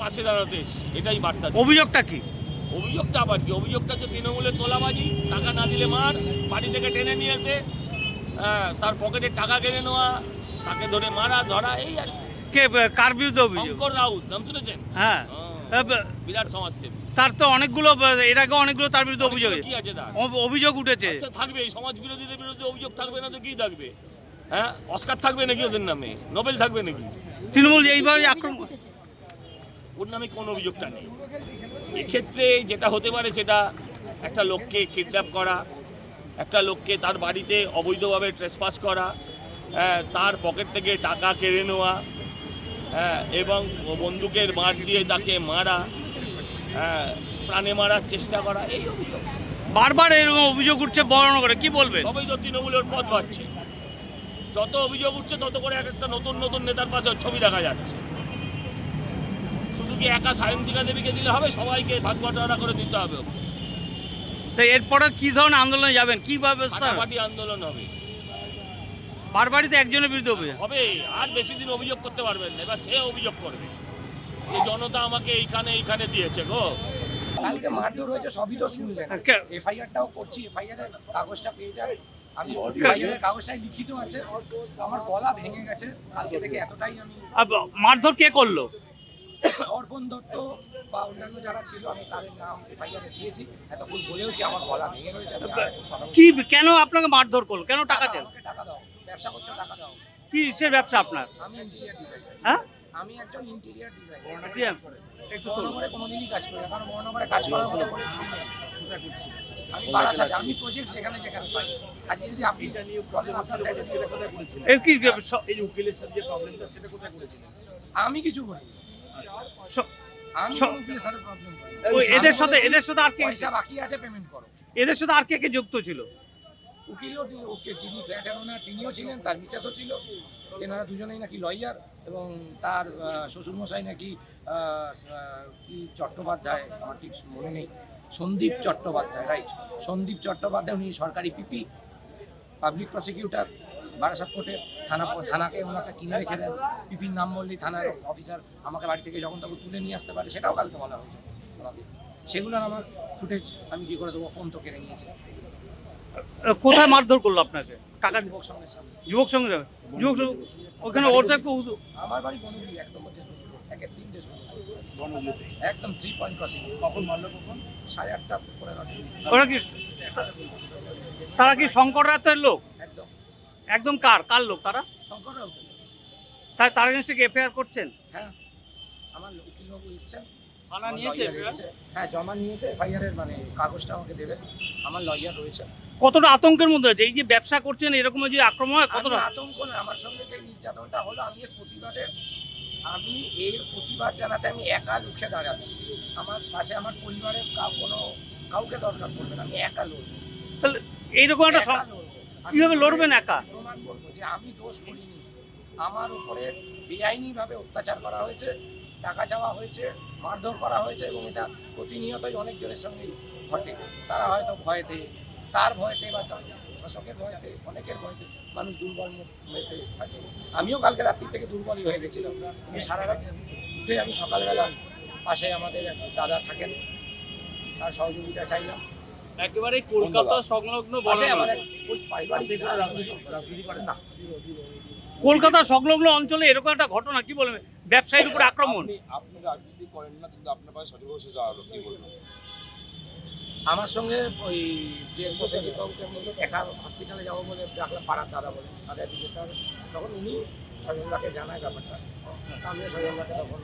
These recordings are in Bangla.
পাশে দাঁড়াতে এসছে এটাই বার্তা অভিযোগটা কি? অভিযোগটা আবার কি? অভিযোগটা যে তৃণমূলের তোলাবাজি টাকা না দিলে মার বাড়ি থেকে টেনে নিয়ে এসে তার পকেটে টাকা কেড়ে নেওয়া তাকে ধরে মারা ধরা এই আর কে। কার বিরুদ্ধে অভিযোগ? শঙ্কর রাউত নাম শুনেছেন? হ্যাঁ। হ্যাঁ, বিরাট সমাজসেবী। তার তো অনেকগুলো এর আগে অনেকগুলো তার বিরুদ্ধে অভিযোগ কি আছে অভিযোগ উঠেছে। আচ্ছা থাকবে সমাজ বিরোধীদের বিরুদ্ধে অভিযোগ থাকবে না তো কি থাকবে? হ্যাঁ অস্কার থাকবে নাকি ওদের নামে? নোবেল থাকবে নাকি? তৃণমূল এইভাবে আক্রমণ ওর নামে কোনো অভিযোগটা নেই। এক্ষেত্রে যেটা হতে পারে সেটা একটা লোককে কিডন্যাপ করা একটা লোককে তার বাড়িতে অবৈধভাবে ট্রেসপাস করা হ্যাঁ, তার পকেট থেকে টাকা কেড়ে নেওয়া হ্যাঁ, এবং বন্দুকের মার দিয়ে তাকে মারা হ্যাঁ, প্রাণে মারার চেষ্টা করা এই অভিযোগ। বারবার এরকম অভিযোগ উঠছে বর্ণ করে কি বলবেন? তবেই তো তৃণমূলের পথ বাড়ছে। যত অভিযোগ উঠছে তত করে এক একটা নতুন নতুন নেতার পাশে ছবি দেখা যাচ্ছে। শুধু কি একা সায়ন্তিকা দেবীকে দিলে হবে? সবাইকে ভাগ বাটোয়ারা করে দিতে হবে তো এরপরে কি ধরনের আন্দোলনে যাবেন? কি ব্যবস্থা ফাটাফাটি আন্দোলন হবে। বারবারই তো একজনের বিরুদ্ধে অভিযোগ? হবে আর বেশি দিন অভিযোগ করতে পারবেন না। এবার সে অভিযোগ করবে। যে জনতা আমাকে এইখানে এইখানে দিয়েছে গো। কালকে মারধর হয়েছে সবই তো শুনলেন। কে- এফআইআরটাও করছি এফআইআর এর কাগজটা পেয়ে যাবে আমি কাগজটাই লিখিত আছে। আমার গলা ভেঙে গেছে। আজকে থেকে এতটাই আমি মারধর কে করল? অর্পণ দত্ত বা অন্যান্য যারা ছিল আমি তাদের নাম এফআইআর দিয়েছি। এতক্ষণ বলেওছি আমার গলা ভেঙে রয়েছে কি কেন আপনাকে মারধর করল? কেন টাকা আমাকে টাকা দাও। ব্যবসা করছ টাকা দাও। কি ব্যবসা আপনার? আমি ইন্টেরিয়ার ডিজাইনার হ্যাঁ? আমি একজন ইন্টেরিয়ার ডিজাইনার কোনোদিনই কাজ করি না কারণ কাজ করার মতো পরিস্থিতি আমি বারাসাত আমি প্রজেক্ট সেখানে যেখানে পাই। আজকে যদি আপনি আপনার সেটা কোথায়? করেছিল? এর কি এই যে উকিলের সাথে যে প্রবলেমটা সেটা কোথায় করেছিলেন? আমি কিছু করি আমি উকিলের সাথে প্রবলেম করি এদের সাথে এদের সাথে আর কে পয়সা বাকি আছে পেমেন্ট করো। এদের সাথে আর কে কে যুক্ত ছিল? উকিলও ওকে যিনি ফ্ল্যাটের ওনার তিনিও ছিলেন তার মিসেসও ছিল। তেনারা দুজনেই নাকি লয়ার এবং তার শ্বশুরমশাই নাকি কি চট্টোপাধ্যায়, আমার ঠিক মনে নেই, সন্দীপ চট্টোপাধ্যায় রাইট সন্দীপ চট্টোপাধ্যায় উনি সরকারি পিপি পাবলিক প্রসিকিউটর বারাসাত কোর্টে থানা, থানাকে ওনাকে কিনে রেখে দেন। পিপির নাম বললেই থানার অফিসার আমাকে বাড়ি থেকে যখন তখন তুলে নিয়ে আসতে পারে, সেটাও কালকে বলা হয়েছে ওনাকে সেগুলোর আমার ফুটেজ আমি কী করে দেবো? ফোন তো কেড়ে নিয়েছে। কোথায় মারধর করল আপনাকে? টাকা যুবক সামনে। যুবক সঙ্গে যাবে যুবক সঙ্গে ওখানে উদ- আমার বাড়ি বনগুলি এক নম্বর দেশ একের তিন দেশ একদম থ্রি পয়েন্ট ক্রসিং কখন মারলো কখন? সাড়ে আটটা পরে ওরা কি তারা কি শঙ্কর রাতের লোক? একদম। একদম কার? কার লোক তারা? শঙ্কর তো। তাই তার এগেন্স্টে এফআইআর করছেন? হ্যাঁ। আমার উকিলবাবু এসছেন। থানা নিয়েছে। হ্যাঁ জমা নিয়েছে। এফআইআর এর মানে কাগজটা আমাকে দেবে। আমার লয়ার রয়েছে। কতটা আতঙ্কের মধ্যে আছে? এই যে ব্যবসা করছেন এরকম যদি আক্রমণ হয় কতটা? আতঙ্ক না আমার সঙ্গে যে নির্যাতনটা হলো আমি এর প্রতিবাদে আমি এর প্রতিবাদ জানাতে আমি একা লুখে দাঁড়াচ্ছি। আমার পাশে আমার পরিবারের কোনো কাউকে দরকার পড়বে না আমি একা লড়বো। তাহলে এইরকম একটা লড়বো। লড়বেন একা? প্রমাণ করব যে আমি দোষ করিনি। আমার উপরে বেআইনিভাবে অত্যাচার করা হয়েছে টাকা চাওয়া হয়েছে মারধর করা হয়েছে এবং এটা প্রতিনিয়তই অনেকজনের সঙ্গেই ঘটে। তারা হয়তো ভয়েতে তার ভয়তে বা তার শাসকের ভয়েতে অনেকের ভয়েতে মানুষ দুর্বল হয়েতে থাকে। আমিও কালকে রাত্রি থেকে দুর্বলই হয়ে গেছিলাম। আমি সারা রাত উঠে আমি সকালবেলা পাশে আমাদের দাদা থাকেন তার সহযোগিতা চাইলাম। একেবারে কলকাতা সংলগ্ন না? কলকাতা সংলগ্ন অঞ্চলে এরকম একটা ঘটনা কি বলবেন? ব্যবসায়ীর উপর আক্রমণ? আপনি আপনি রাজনীতি করেন না কিন্তু আপনার পাশে সঠিক বসে যাওয়া কি বলবেন? আমার সঙ্গে ওই যে আমি একা হসপিটালে যাব বলে ডাকলাম পাড়ার দাদা বলে তাদের যেতে হবে তখন উনি সজলদাকে জানায় ব্যাপারটা। আমিও সজলদাকে তখন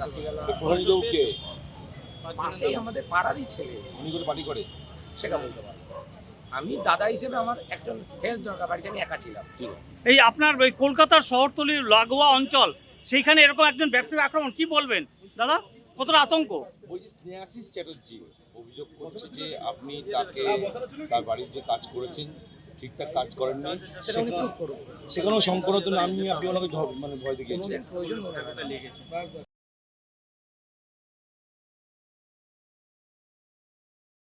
রাত্রিবেলা পাশেই আমাদের পাড়ারই ছেলে। উনি করে পার্টি করে? সেটা বলতে পারব। আমি দাদা হিসেবে আমার একজন হেল্প দরকার বাড়িতে আমি একা ছিলাম। এই আপনার ওই কলকাতার শহরতলির লাগোয়া অঞ্চল সেইখানে এরকম একজন ব্যবসায়ী আক্রমণ কি বলবেন? দাদা? কতটা আতঙ্ক? ওই যে স্নেহাশিস চ্যাটার্জি অভিযোগ করছে যে আপনি তাকে তার বাড়ির যে কাজ করেছেন ঠিকঠাক কাজ করেন না সেখানেও সম্পূর্ণ আমি আপনি ওনাকে ধ- মানে ভয় দেখিয়েছেন।